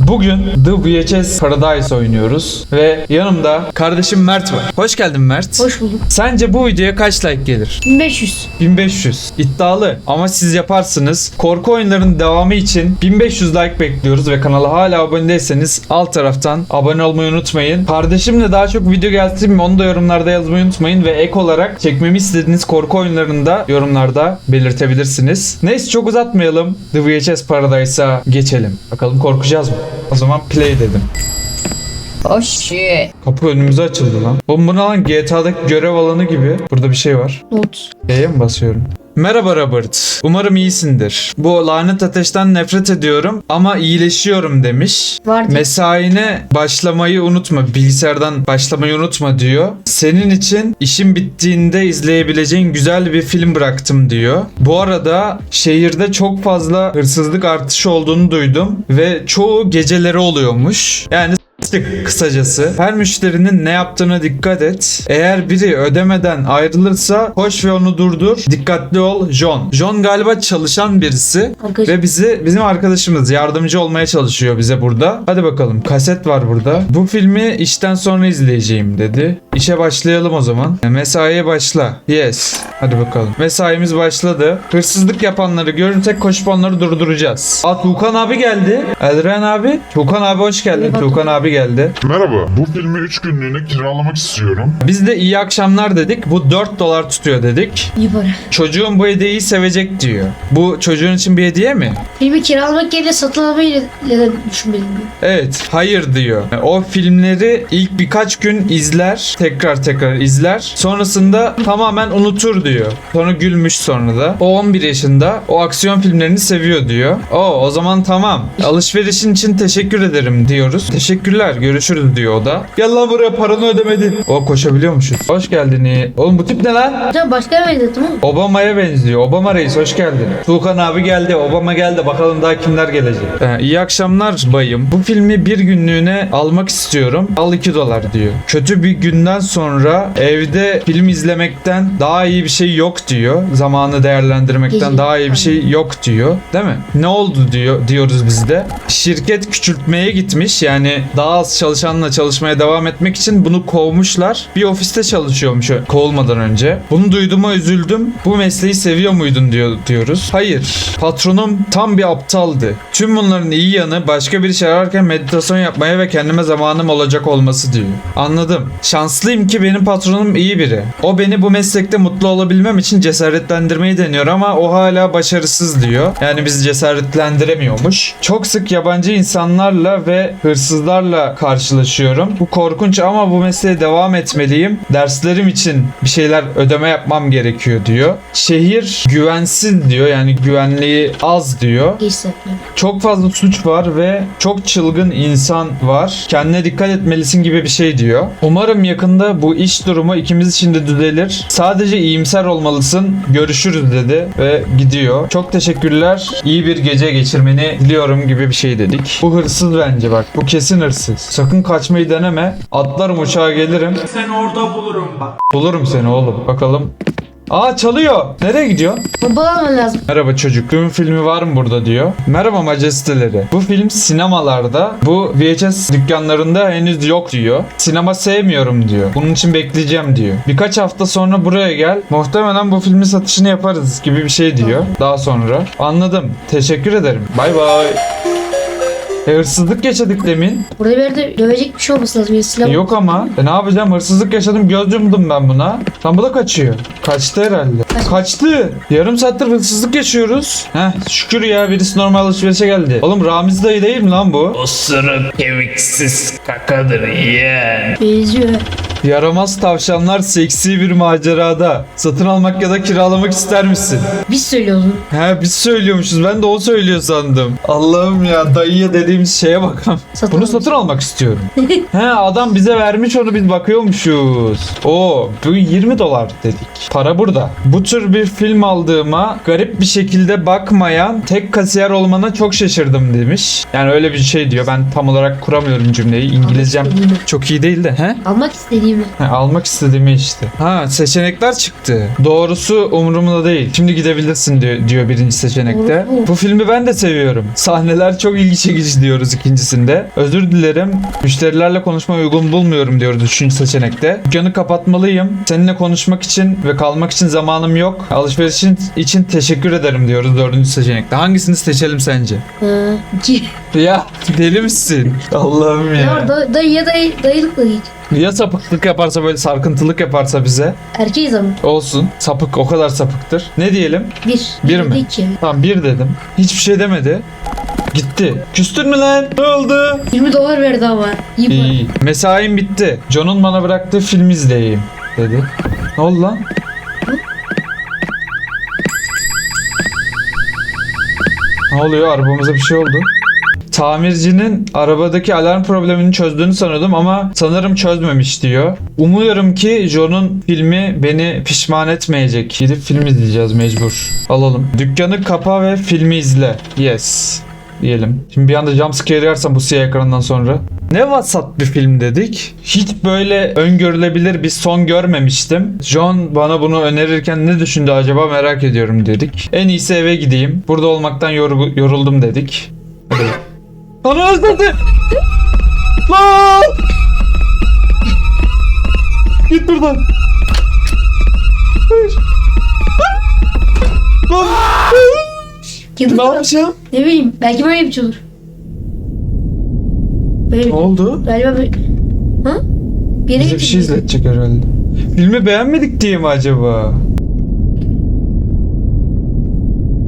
Bugün The VHS Paradise oynuyoruz ve yanımda kardeşim Mert var. Hoş geldin Mert. Hoş bulduk. Sence bu videoya kaç like gelir? 1500. 1500. İddialı ama siz yaparsınız. Korku oyunlarının devamı için 1500 like bekliyoruz ve kanala hala abone değilseniz alt taraftan abone olmayı unutmayın. Kardeşimle daha çok video gelsin mi onu da yorumlarda yazmayı unutmayın ve ek olarak çekmemi istediğiniz korku oyunlarını da yorumlarda belirtebilirsiniz. Neyse çok uzatmayalım. The VHS Paradise'a geçelim. Bakalım korkacağız mı? O zaman play dedim. Oh shit. Kapı önümüze açıldı lan. Oğlum bu ne lan GTA'daki görev alanı gibi. Burada bir şey var. Not. E'ye mi basıyorum? Merhaba Robert. Umarım iyisindir. Bu lanet ateşten nefret ediyorum ama iyileşiyorum demiş. Vardı. Mesaine başlamayı unutma. Bilgisayardan başlamayı unutma diyor. Senin için işin bittiğinde izleyebileceğin güzel bir film bıraktım diyor. Bu arada şehirde çok fazla hırsızlık artışı olduğunu duydum ve çoğu geceleri oluyormuş. Yani s**tik kısacası. Her müşterinin ne yaptığına dikkat et. Eğer biri ödemeden ayrılırsa koş ve onu durdur. Dikkatli ol John. John galiba çalışan birisi Arkadaş. ve bizi bizim arkadaşımız yardımcı olmaya çalışıyor bize burada. Hadi bakalım kaset var burada. Bu filmi işten sonra izleyeceğim dedi. İşe başlayalım o zaman. Mesaiye başla. Yes. Hadi bakalım. Mesaimiz başladı. Hırsızlık yapanları görürsek koşup onları durduracağız. Aa Tuğkan abi geldi. Elren abi. Tuğkan abi hoş geldin. Tuğkan abi geldi. Merhaba, bu filmi 3 günlüğüne kiralamak istiyorum. Biz de iyi akşamlar dedik. Bu 4 dolar tutuyor dedik. İyi para. Çocuğun bu hediyeyi sevecek diyor. Bu çocuğun için bir hediye mi? Filmi kiralamak yerine satın almayı neden düşünmedim. Evet, hayır diyor. O filmleri ilk birkaç gün izler, tekrar tekrar izler. Sonrasında tamamen unutur diyor. Sonra gülmüş sonra da. O 11 yaşında, o aksiyon filmlerini seviyor diyor. O o zaman tamam. Alışverişin için teşekkür ederim diyoruz. Teşekkürler, görüşürüz diyor o da. Gel lan buraya paranı ödemedin. O koşabiliyormuşuz. Hoş geldin. iyi. Oğlum bu tip ne lan? Tamam başka tamam mı? Obama'ya benziyor. Obama reis hoş geldin. Tuğkan abi geldi. Obama geldi. Bakalım daha kimler gelecek. Ee, iyi akşamlar bayım. Bu filmi bir günlüğüne almak istiyorum. Al 2 dolar diyor. Kötü bir günden sonra evde film izlemekten daha iyi bir şey yok diyor. Zamanı değerlendirmekten daha iyi bir şey yok diyor. Değil mi? Ne oldu diyor diyoruz biz de. Şirket küçültmeye gitmiş. Yani daha az çalışanla çalışmaya devam etmek için bunu kovmuşlar. Bir ofiste çalışıyormuş kovulmadan önce. Bunu duyduğuma üzüldüm. Bu mesleği seviyor muydun diyor diyoruz. Hayır. Patronum tam bir aptaldı. Tüm bunların iyi yanı başka bir iş ararken meditasyon yapmaya ve kendime zamanım olacak olması diyor. Anladım. Şanslıyım ki benim patronum iyi biri. O beni bu meslekte mutlu olabilmem için cesaretlendirmeyi deniyor ama o hala başarısız diyor. Yani bizi cesaretlendiremiyormuş. Çok sık yabancı insanlarla ve hırsızlarla karşılaşıyorum. Bu korkunç ama bu mesleğe devam etmeliyim. Derslerim için bir şeyler ödeme yapmam gerekiyor diyor. Şehir güvensiz diyor. Yani güvenliği az diyor. Çok fazla suç var ve çok çılgın insan var. Kendine dikkat etmelisin gibi bir şey diyor. Umarım yakında bu iş durumu ikimiz için de düzelir. Sadece iyimser olmalısın. Görüşürüz dedi ve gidiyor. Çok teşekkürler. İyi bir gece geçirmeni diliyorum gibi bir şey dedik. Bu hırsız bence bak. Bu kesin hırsız. Sakın kaçmayı deneme. Atlarım uçağa gelirim. Seni orada bulurum bak. Bulurum seni oğlum. Bakalım. Aa çalıyor. Nereye gidiyor? Alman lazım. Merhaba çocuk. Tüm filmi var mı burada diyor. Merhaba majesteleri. Bu film sinemalarda, bu VHS dükkanlarında henüz yok diyor. Sinema sevmiyorum diyor. Bunun için bekleyeceğim diyor. Birkaç hafta sonra buraya gel. Muhtemelen bu filmin satışını yaparız gibi bir şey diyor. Daha sonra. Anladım. Teşekkür ederim. Bay bay. E, hırsızlık yaşadık demin. Burada bir yerde dövecek bir şey olması lazım. Ya silah Yok ama. E ne yapacağım? Hırsızlık yaşadım. Göz yumdum ben buna. Lan bu da kaçıyor. Kaçtı herhalde. Kaçtı. Yarım saattir hırsızlık yaşıyoruz. Heh şükür ya birisi normal alışverişe geldi. Oğlum Ramiz dayı değil mi lan bu? Osuruk kemiksiz kakadır yeğen. benziyor. Yaramaz tavşanlar seksi bir macerada. Satın almak ya da kiralamak ister misin? Biz söylüyoruz. He biz söylüyormuşuz. Ben de o söylüyor sandım. Allah'ım ya dayıya dediğimiz şeye bakalım. Satın Bunu almış. satın almak istiyorum. He adam bize vermiş onu biz bakıyormuşuz. Oo bu 20 dolar dedik. Para burada. Bu tür bir film aldığıma garip bir şekilde bakmayan tek kasiyer olmana çok şaşırdım demiş. Yani öyle bir şey diyor. Ben tam olarak kuramıyorum cümleyi. İngilizcem çok iyi değil de. He? Almak istediğim istediğimi. Ha, almak istediğimi işte. Ha seçenekler çıktı. Doğrusu umurumda değil. Şimdi gidebilirsin diyor, diyor birinci seçenekte. Doğru bu. Filmi ben de seviyorum. Sahneler çok ilgi çekici diyoruz ikincisinde. Özür dilerim. Müşterilerle konuşmayı uygun bulmuyorum diyoruz üçüncü seçenekte. Dükkanı kapatmalıyım. Seninle konuşmak için ve kalmak için zamanım yok. Alışverişin için teşekkür ederim diyoruz dördüncü seçenekte. Hangisini seçelim sence? Ha, iki. Ya deli misin? Allah'ım ya. var da, dayı ya dayı, dayılıkla git. Ya sapıklık yaparsa böyle sarkıntılık yaparsa bize? Erkeğiz ama. Olsun. Sapık o kadar sapıktır. Ne diyelim? Bir. Bir mi? İki. Tamam bir dedim. Hiçbir şey demedi. Gitti. Küstün mü lan? Ne oldu? 20 dolar verdi ama. İyi para. İyi. Mesaim bitti. John'un bana bıraktığı filmi izleyeyim dedi. Ne oldu lan? Ne oluyor? Arabamıza bir şey oldu. Tamircinin arabadaki alarm problemini çözdüğünü sanıyordum ama sanırım çözmemiş diyor. Umuyorum ki John'un filmi beni pişman etmeyecek. Gidip film izleyeceğiz mecbur. Alalım. Dükkanı kapa ve filmi izle. Yes. Diyelim. Şimdi bir anda jumpscare yersem bu siyah ekrandan sonra. Ne vasat bir film dedik. Hiç böyle öngörülebilir bir son görmemiştim. John bana bunu önerirken ne düşündü acaba merak ediyorum dedik. En iyisi eve gideyim. Burada olmaktan yoruldum dedik. Bana özledi. Lan! Git buradan. Hayır. Lan! Yıldız Ne var. yapacağım? Ne bileyim. Belki böyle bir şey olur. Böyle Ne oldu? Galiba böyle... Ha? Bir yere Bize bir şey gittik. izletecek herhalde. Filmi beğenmedik diye mi acaba?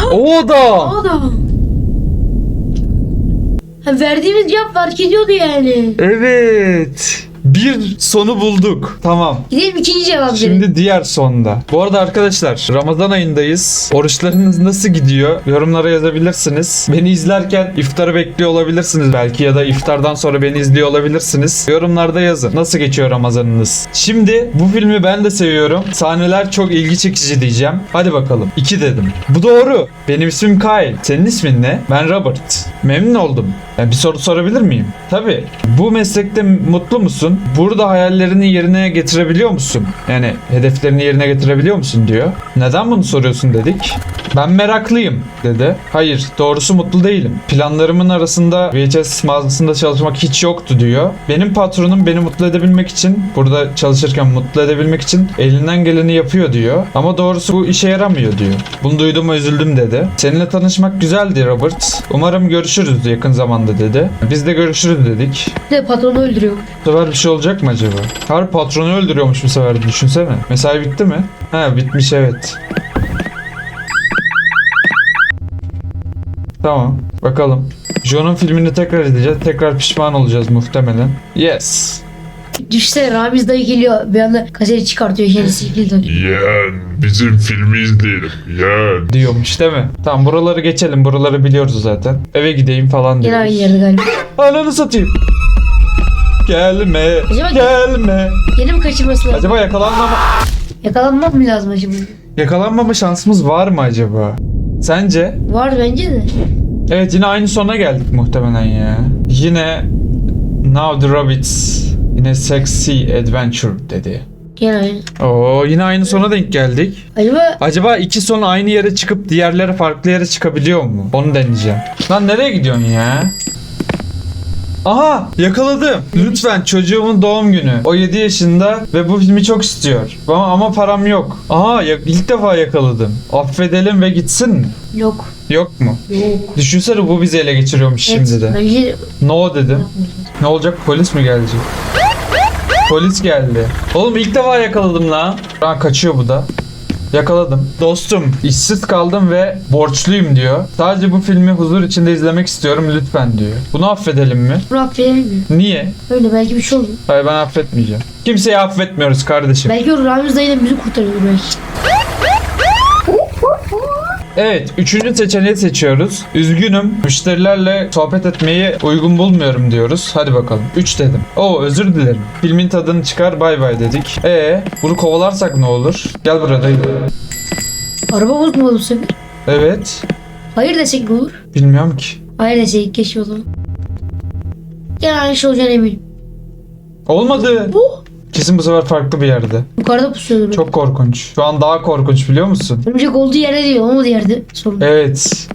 o adam. Adam. Ha, verdiğimiz cevap fark ediyordu yani. Evet. Bir sonu bulduk. Tamam. Gidelim ikinci cevap verelim. Şimdi diğer sonda. Bu arada arkadaşlar Ramazan ayındayız. Oruçlarınız nasıl gidiyor? Yorumlara yazabilirsiniz. Beni izlerken iftarı bekliyor olabilirsiniz belki ya da iftardan sonra beni izliyor olabilirsiniz. Yorumlarda yazın. Nasıl geçiyor Ramazanınız? Şimdi bu filmi ben de seviyorum. Sahneler çok ilgi çekici diyeceğim. Hadi bakalım. İki dedim. Bu doğru. Benim ismim Kyle. Senin ismin ne? Ben Robert. Memnun oldum. Bir soru sorabilir miyim? Tabii. Bu meslekte mutlu musun? Burada hayallerini yerine getirebiliyor musun? Yani hedeflerini yerine getirebiliyor musun diyor. Neden bunu soruyorsun dedik. Ben meraklıyım dedi. Hayır doğrusu mutlu değilim. Planlarımın arasında VHS mağazasında çalışmak hiç yoktu diyor. Benim patronum beni mutlu edebilmek için burada çalışırken mutlu edebilmek için elinden geleni yapıyor diyor. Ama doğrusu bu işe yaramıyor diyor. Bunu duyduğuma üzüldüm dedi. Seninle tanışmak güzeldi Robert. Umarım görüşürüz yakın zamanda dedi. Biz de görüşürüz dedik. Bir de patronu öldürüyor. Bu sefer bir şey olacak mı acaba? Har patronu öldürüyormuş bu sefer düşünsene. Mesai bitti mi? Ha bitmiş evet. Tamam bakalım. John'un filmini tekrar edeceğiz. Tekrar pişman olacağız muhtemelen. Yes. Düşsene Ramiz dayı geliyor. Bir anda kaseti çıkartıyor kendisi dayı. Yeğen bizim filmi izleyelim. Yeğen. Diyormuş değil mi? Tamam buraları geçelim. Buraları biliyoruz zaten. Eve gideyim falan Yine aynı diyoruz. yerde galiba. Ananı satayım. Gelme. Acaba- Gelme. Yine mi kaçırması lazım? Acaba yakalanmama... Yakalanmak mı lazım acaba? Yakalanmama şansımız var mı acaba? Sence? Var bence de. Evet yine aynı sona geldik muhtemelen ya. Yine Now the Rabbits yine Sexy Adventure dedi. Aynı. Oo yine aynı sona denk geldik. Acaba Acaba iki son aynı yere çıkıp diğerleri farklı yere çıkabiliyor mu? Onu deneyeceğim. Lan nereye gidiyorsun ya? Aha yakaladım. Lütfen çocuğumun doğum günü. O 7 yaşında ve bu filmi çok istiyor. Ama, ama param yok. Aha ya- ilk defa yakaladım. Affedelim ve gitsin mi? yok. Yok mu? Yok. Düşünsene bu bizi ele geçiriyormuş şimdi de. Bence No dedim. Ne olacak polis mi gelecek? Polis geldi. Oğlum ilk defa yakaladım lan. Ha kaçıyor bu da. Yakaladım. Dostum işsiz kaldım ve borçluyum diyor. Sadece bu filmi huzur içinde izlemek istiyorum lütfen diyor. Bunu affedelim mi? bunu affedemiyor. Niye? Öyle belki bir şey olur. Hayır ben affetmeyeceğim. Kimseyi affetmiyoruz kardeşim. Belki o Ramiz dayı da bizi kurtarır belki. Evet, üçüncü seçeneği seçiyoruz. Üzgünüm, müşterilerle sohbet etmeyi uygun bulmuyorum diyoruz. Hadi bakalım. 3 dedim. Oo özür dilerim. Filmin tadını çıkar bay bay dedik. E bunu kovalarsak ne olur? Gel buraya dayı. Araba bozmadı bu sefer. Evet. Hayır desek ne olur? Bilmiyorum ki. Hayır desek keşke o zaman. Gene aynı şey olacağına eminim. Olmadı. Bu. Kesin bu sefer farklı bir yerde. Yukarıda pusuyordu. Çok korkunç. Şu an daha korkunç biliyor musun? Örümcek olduğu yerde değil olmadığı yerde. Sorun. Evet.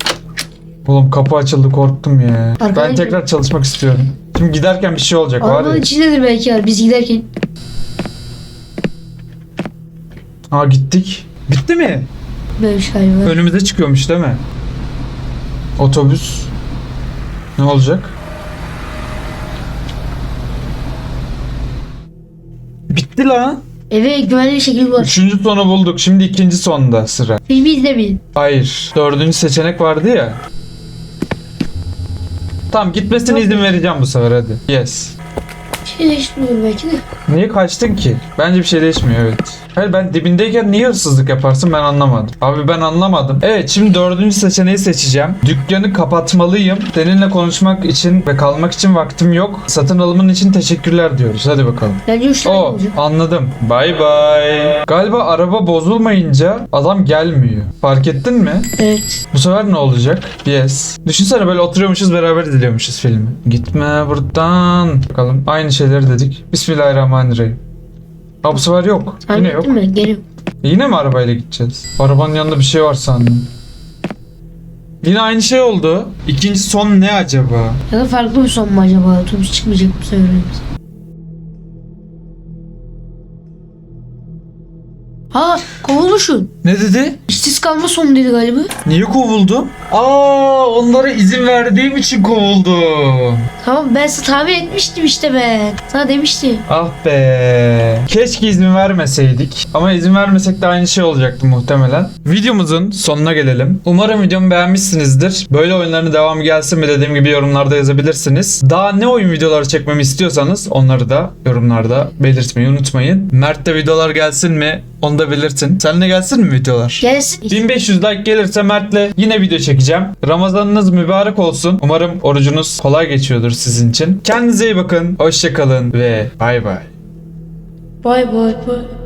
Oğlum kapı açıldı korktum ya. Ben Arkadaşlar- tekrar çalışmak istiyorum. Şimdi giderken bir şey olacak var Arabanın ya. içindedir belki ya. Biz giderken. Aa gittik. Bitti mi? Böyle bir şey galiba. Önümüze çıkıyormuş değil mi? Otobüs. Ne olacak? Bitti lan. Eve güvenli bir şekilde var. Üçüncü sonu bulduk. Şimdi ikinci sonda sıra. Filmi izlemeyin. Hayır. Dördüncü seçenek vardı ya. Tamam gitmesine izin vereceğim bu sefer hadi. Yes. Bir şey değişmiyor belki de. Niye kaçtın ki? Bence bir şey değişmiyor evet. Hayır ben dibindeyken niye hırsızlık yaparsın ben anlamadım. Abi ben anlamadım. Evet şimdi dördüncü seçeneği seçeceğim. Dükkanı kapatmalıyım. Seninle konuşmak için ve kalmak için vaktim yok. Satın alımın için teşekkürler diyoruz. Hadi bakalım. Üç tane O olacak. anladım. Bay bay. Galiba araba bozulmayınca adam gelmiyor. Fark ettin mi? Evet. Bu sefer ne olacak? Yes. Düşünsene böyle oturuyormuşuz beraber izliyormuşuz filmi. Gitme buradan. Bakalım aynı şeyleri dedik. Bismillahirrahmanirrahim. Ha bu sefer yok. Sen Yine yok. gittin mi? Geliyorum. Yine mi arabayla gideceğiz? Arabanın yanında bir şey var sandım. Yine aynı şey oldu. İkinci son ne acaba? Ya da farklı bir son mu acaba? Otobüs çıkmayacak bu sefer önümüze. Ha kovulmuşsun. Ne dedi? İşsiz kalma sonu dedi galiba. Niye kovuldum? Aa, onlara izin verdiğim için kovuldum. Tamam ben sana tahmin etmiştim işte ben. Sana demiştim. Ah be. Keşke izin vermeseydik. Ama izin vermesek de aynı şey olacaktı muhtemelen. Videomuzun sonuna gelelim. Umarım videomu beğenmişsinizdir. Böyle oyunların devamı gelsin mi dediğim gibi yorumlarda yazabilirsiniz. Daha ne oyun videoları çekmemi istiyorsanız onları da yorumlarda belirtmeyi unutmayın. Mert'te videolar gelsin mi? Onu da belirtin. Seninle gelsin mi videolar? Gelsin. 1500 like gelirse Mert'le yine video çekeceğim. Ramazanınız mübarek olsun. Umarım orucunuz kolay geçiyordur sizin için. Kendinize iyi bakın. Hoşçakalın ve bay bay. Bay bay bay.